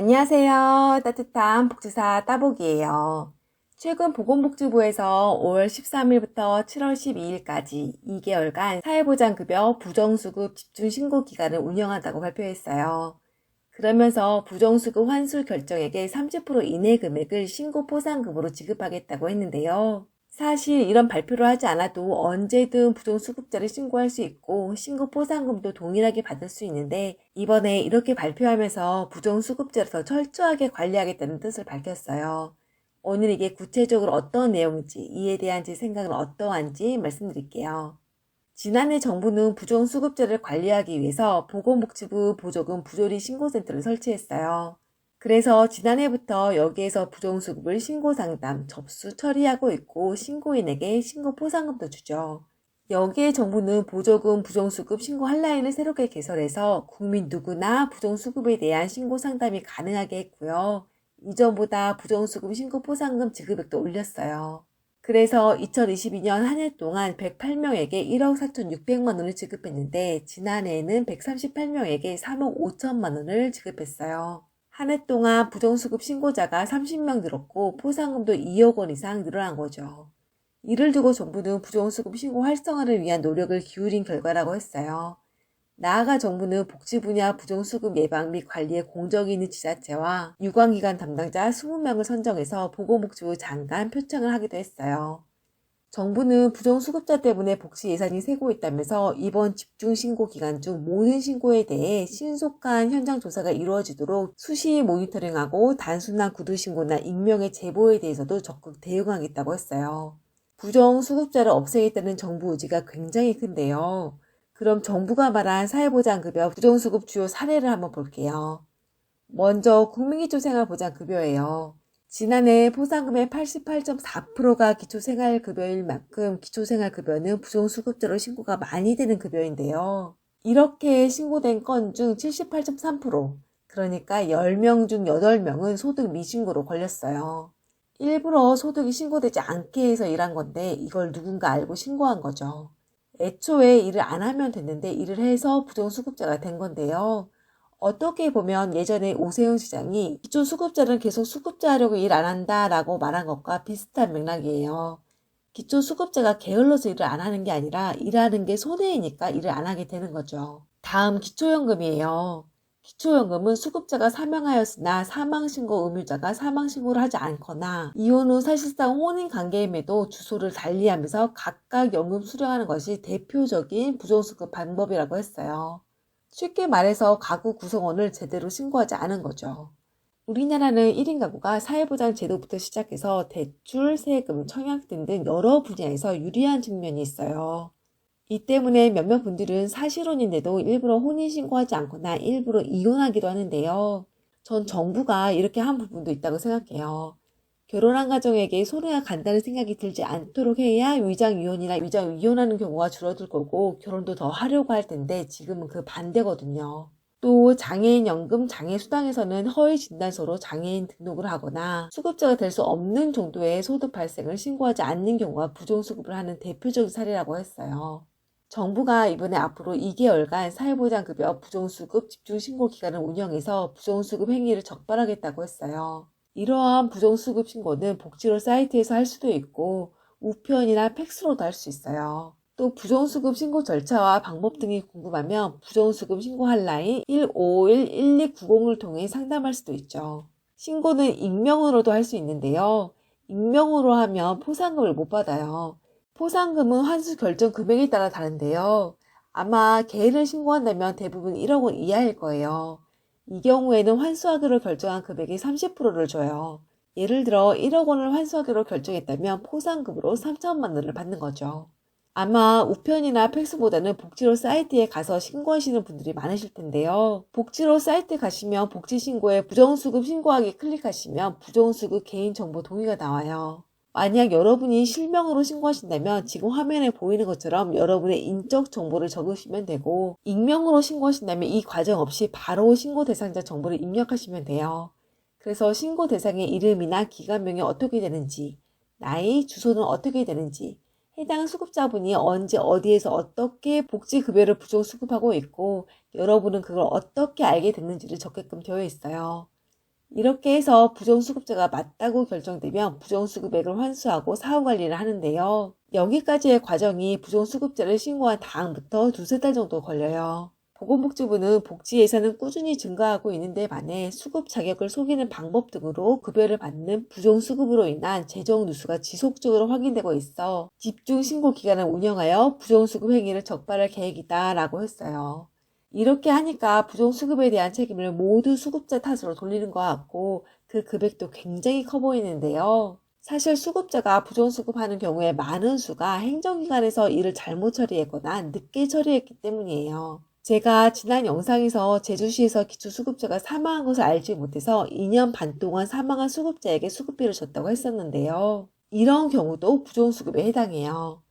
안녕하세요. 따뜻한 복지사 따복이에요. 최근 보건복지부에서 5월 13일부터 7월 12일까지 2개월간 사회보장급여 부정수급 집중신고 기간을 운영한다고 발표했어요. 그러면서 부정수급 환수 결정액의 30% 이내 금액을 신고 포상금으로 지급하겠다고 했는데요. 사실 이런 발표를 하지 않아도 언제든 부정수급자를 신고할 수 있고 신고 포상금도 동일하게 받을 수 있는데 이번에 이렇게 발표하면서 부정수급자를 더 철저하게 관리하겠다는 뜻을 밝혔어요. 오늘 이게 구체적으로 어떤 내용인지 이에 대한 제 생각은 어떠한지 말씀드릴게요. 지난해 정부는 부정수급자를 관리하기 위해서 보건복지부 보조금 부조리 신고센터를 설치했어요. 그래서 지난해부터 여기에서 부정수급을 신고 상담, 접수 처리하고 있고 신고인에게 신고 포상금도 주죠. 여기에 정부는 보조금 부정수급 신고 한라인을 새롭게 개설해서 국민 누구나 부정수급에 대한 신고 상담이 가능하게 했고요. 이전보다 부정수급 신고 포상금 지급액도 올렸어요. 그래서 2022년 한 해 동안 108명에게 1억 4,600만 원을 지급했는데 지난해에는 138명에게 3억 5천만 원을 지급했어요. 한 해 동안 부정수급 신고자가 30명 늘었고 포상금도 2억 원 이상 늘어난 거죠. 이를 두고 정부는 부정수급 신고 활성화를 위한 노력을 기울인 결과라고 했어요. 나아가 정부는 복지 분야 부정수급 예방 및 관리에 공적이 있는 지자체와 유관기관 담당자 20명을 선정해서 보건복지부 장관 표창을 하기도 했어요. 정부는 부정수급자 때문에 복지 예산이 세고 있다면서 이번 집중 신고 기간 중 모든 신고에 대해 신속한 현장 조사가 이루어지도록 수시 모니터링하고 단순한 구두 신고나 익명의 제보에 대해서도 적극 대응하겠다고 했어요. 부정수급자를 없애겠다는 정부 의지가 굉장히 큰데요. 그럼 정부가 말한 사회보장급여 부정수급 주요 사례를 한번 볼게요. 먼저 국민기초생활보장급여예요. 지난해 포상금의 88.4%가 기초생활급여일 만큼 기초생활급여는 부정수급자로 신고가 많이 되는 급여인데요. 이렇게 신고된 건 중 78.3% 그러니까 10명 중 8명은 소득 미신고로 걸렸어요. 일부러 소득이 신고되지 않게 해서 일한 건데 이걸 누군가 알고 신고한 거죠. 애초에 일을 안 하면 됐는데 일을 해서 부정수급자가 된 건데요. 어떻게 보면 예전에 오세훈 시장이 기초 수급자는 계속 수급자 하려고 일 안 한다 라고 말한 것과 비슷한 맥락이에요. 기초 수급자가 게을러서 일을 안 하는 게 아니라 일하는 게 손해이니까 일을 안 하게 되는 거죠. 다음 기초연금이에요. 기초연금은 수급자가 사망하였으나 사망신고 의무자가 사망신고를 하지 않거나 이혼 후 사실상 혼인 관계임에도 주소를 달리하면서 각각 연금 수령하는 것이 대표적인 부정수급 방법이라고 했어요. 쉽게 말해서 가구 구성원을 제대로 신고하지 않은 거죠. 우리나라는 1인 가구가 사회보장 제도부터 시작해서 대출, 세금, 청약 등 등 여러 분야에서 유리한 측면이 있어요. 이 때문에 몇몇 분들은 사실혼인데도 일부러 혼인신고하지 않거나 일부러 이혼하기도 하는데요. 전 정부가 이렇게 한 부분도 있다고 생각해요. 결혼한 가정에게 손해가 간다는 생각이 들지 않도록 해야 위장이혼이나 위장이혼하는 경우가 줄어들 거고 결혼도 더 하려고 할 텐데 지금은 그 반대거든요. 또 장애인 연금 장애수당에서는 허위 진단서로 장애인 등록을 하거나 수급자가 될 수 없는 정도의 소득 발생을 신고하지 않는 경우가 부정수급을 하는 대표적인 사례라고 했어요. 정부가 이번에 앞으로 2개월간 사회보장급여 부정수급 집중신고 기간을 운영해서 부정수급 행위를 적발하겠다고 했어요. 이러한 부정수급 신고는 복지로 사이트에서 할 수도 있고 우편이나 팩스로도 할 수 있어요. 또 부정수급 신고 절차와 방법 등이 궁금하면 부정수급 신고 한라인 1551-1290을 통해 상담할 수도 있죠. 신고는 익명으로도 할 수 있는데요. 익명으로 하면 포상금을 못 받아요. 포상금은 환수 결정 금액에 따라 다른데요. 아마 개인을 신고한다면 대부분 1억 원 이하일 거예요. 이 경우에는 환수하기로 결정한 금액의 30%를 줘요. 예를 들어 1억 원을 환수하기로 결정했다면 포상금으로 3천만 원을 받는 거죠. 아마 우편이나 팩스보다는 복지로 사이트에 가서 신고하시는 분들이 많으실 텐데요. 복지로 사이트 가시면 복지신고에 부정수급 신고하기 클릭하시면 부정수급 개인정보 동의가 나와요. 만약 여러분이 실명으로 신고하신다면 지금 화면에 보이는 것처럼 여러분의 인적 정보를 적으시면 되고 익명으로 신고하신다면 이 과정 없이 바로 신고 대상자 정보를 입력하시면 돼요. 그래서 신고 대상의 이름이나 기간명이 어떻게 되는지, 나이, 주소는 어떻게 되는지, 해당 수급자분이 언제 어디에서 어떻게 복지급여를 부정 수급하고 있고 여러분은 그걸 어떻게 알게 됐는지를 적게끔 되어 있어요. 이렇게 해서 부정수급자가 맞다고 결정되면 부정수급액을 환수하고 사후관리를 하는데요. 여기까지의 과정이 부정수급자를 신고한 다음부터 두세 달 정도 걸려요. 보건복지부는 복지 예산은 꾸준히 증가하고 있는데 반해 수급 자격을 속이는 방법 등으로 급여를 받는 부정수급으로 인한 재정 누수가 지속적으로 확인되고 있어 집중 신고 기간을 운영하여 부정수급 행위를 적발할 계획이다 라고 했어요. 이렇게 하니까 부정수급에 대한 책임을 모두 수급자 탓으로 돌리는 것 같고 그 금액도 굉장히 커 보이는데요. 사실 수급자가 부정수급하는 경우에 많은 수가 행정기관에서 일을 잘못 처리했거나 늦게 처리했기 때문이에요. 제가 지난 영상에서 제주시에서 기초수급자가 사망한 것을 알지 못해서 2년 반 동안 사망한 수급자에게 수급비를 줬다고 했었는데요. 이런 경우도 부정수급에 해당해요.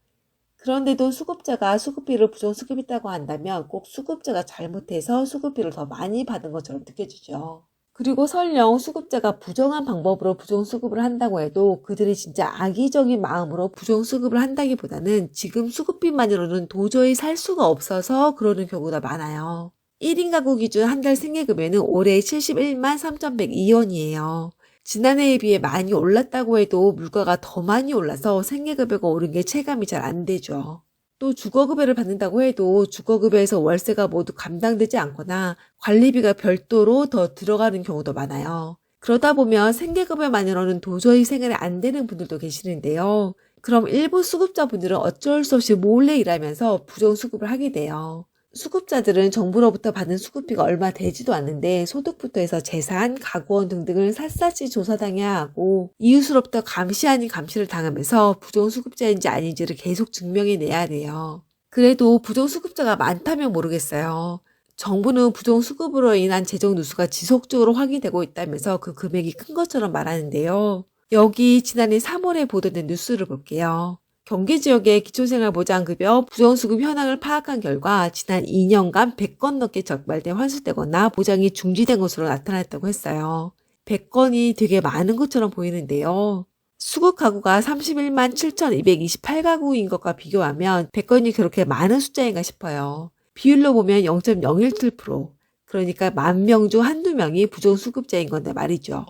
그런데도 수급자가 수급비를 부정 수급했다고 한다면 꼭 수급자가 잘못해서 수급비를 더 많이 받은 것처럼 느껴지죠. 그리고 설령 수급자가 부정한 방법으로 부정 수급을 한다고 해도 그들이 진짜 악의적인 마음으로 부정 수급을 한다기보다는 지금 수급비만으로는 도저히 살 수가 없어서 그러는 경우가 많아요. 1인 가구 기준 한 달 생계급여는 올해 71만 3,102원이에요. 지난해에 비해 많이 올랐다고 해도 물가가 더 많이 올라서 생계급여가 오른 게 체감이 잘 안 되죠. 또 주거급여를 받는다고 해도 주거급여에서 월세가 모두 감당되지 않거나 관리비가 별도로 더 들어가는 경우도 많아요. 그러다 보면 생계급여만으로는 도저히 생활이 안 되는 분들도 계시는데요. 그럼 일부 수급자분들은 어쩔 수 없이 몰래 일하면서 부정수급을 하게 돼요. 수급자들은 정부로부터 받는 수급비가 얼마 되지도 않는데 소득부터 해서 재산, 가구원 등등을 샅샅이 조사당해야 하고 이웃으로부터 감시 아닌 감시를 당하면서 부정수급자인지 아닌지를 계속 증명해내야 돼요. 그래도 부정수급자가 많다면 모르겠어요. 정부는 부정수급으로 인한 재정 누수가 지속적으로 확인되고 있다면서 그 금액이 큰 것처럼 말하는데요. 여기 지난해 3월에 보도된 뉴스를 볼게요. 경기 지역의 기초생활보장급여 부정수급 현황을 파악한 결과 지난 2년간 100건 넘게 적발돼 환수되거나 보장이 중지된 것으로 나타났다고 했어요. 100건이 되게 많은 것처럼 보이는데요. 수급 가구가 31만 7,228가구인 것과 비교하면 100건이 그렇게 많은 숫자인가 싶어요. 비율로 보면 0.017%. 그러니까 만 명 중 한두 명이 부정수급자인 건데 말이죠.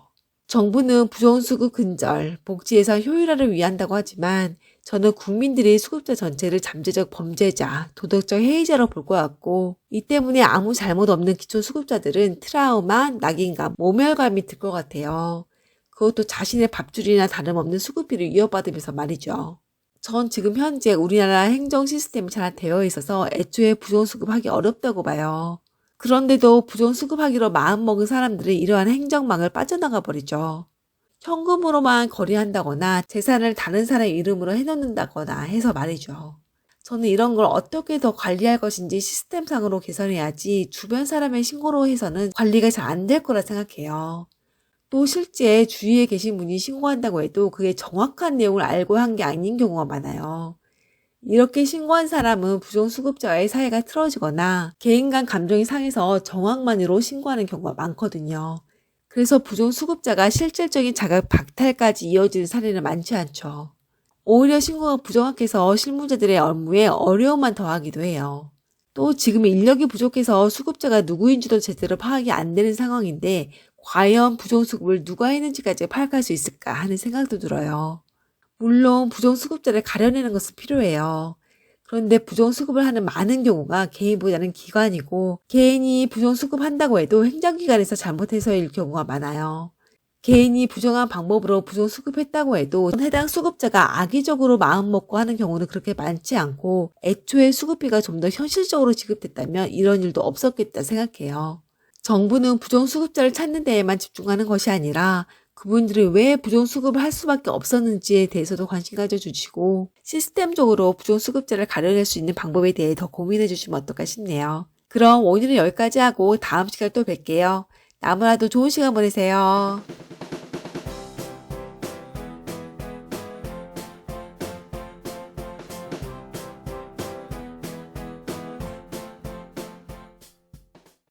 정부는 부정수급 근절, 복지에서 효율화를 위한다고 하지만 저는 국민들이 수급자 전체를 잠재적 범죄자, 도덕적 해이자로 볼 것 같고 이 때문에 아무 잘못 없는 기초 수급자들은 트라우마, 낙인감, 모멸감이 들 것 같아요. 그것도 자신의 밥줄이나 다름없는 수급비를 이어받으면서 말이죠. 전 지금 현재 우리나라 행정 시스템이 잘 되어 있어서 애초에 부정수급하기 어렵다고 봐요. 그런데도 부정 수급하기로 마음먹은 사람들은 이러한 행정망을 빠져나가 버리죠. 현금으로만 거래한다거나 재산을 다른 사람 이름으로 해놓는다거나 해서 말이죠. 저는 이런 걸 어떻게 더 관리할 것인지 시스템상으로 개선해야지 주변 사람의 신고로 해서는 관리가 잘 안 될 거라 생각해요. 또 실제 주위에 계신 분이 신고한다고 해도 그게 정확한 내용을 알고 한 게 아닌 경우가 많아요. 이렇게 신고한 사람은 부정수급자와의 사이가 틀어지거나 개인 간 감정이 상해서 정황만으로 신고하는 경우가 많거든요. 그래서 부정수급자가 실질적인 자각 박탈까지 이어지는 사례는 많지 않죠. 오히려 신고가 부정확해서 실무자들의 업무에 어려움만 더하기도 해요. 또 지금 인력이 부족해서 수급자가 누구인지도 제대로 파악이 안 되는 상황인데 과연 부정수급을 누가 했는지까지 파악할 수 있을까 하는 생각도 들어요. 물론 부정수급자를 가려내는 것은 필요해요. 그런데 부정수급을 하는 많은 경우가 개인보다는 기관이고 개인이 부정수급한다고 해도 행정기관에서 잘못해서일 경우가 많아요. 개인이 부정한 방법으로 부정수급했다고 해도 해당 수급자가 악의적으로 마음먹고 하는 경우는 그렇게 많지 않고 애초에 수급비가 좀 더 현실적으로 지급됐다면 이런 일도 없었겠다 생각해요. 정부는 부정수급자를 찾는 데에만 집중하는 것이 아니라 그분들이 왜 부정수급을 할 수밖에 없었는지에 대해서도 관심 가져주시고 시스템적으로 부정수급자를 가려낼 수 있는 방법에 대해 더 고민해 주시면 어떨까 싶네요. 그럼 오늘은 여기까지 하고 다음 시간에 또 뵐게요. 나무라도 좋은 시간 보내세요.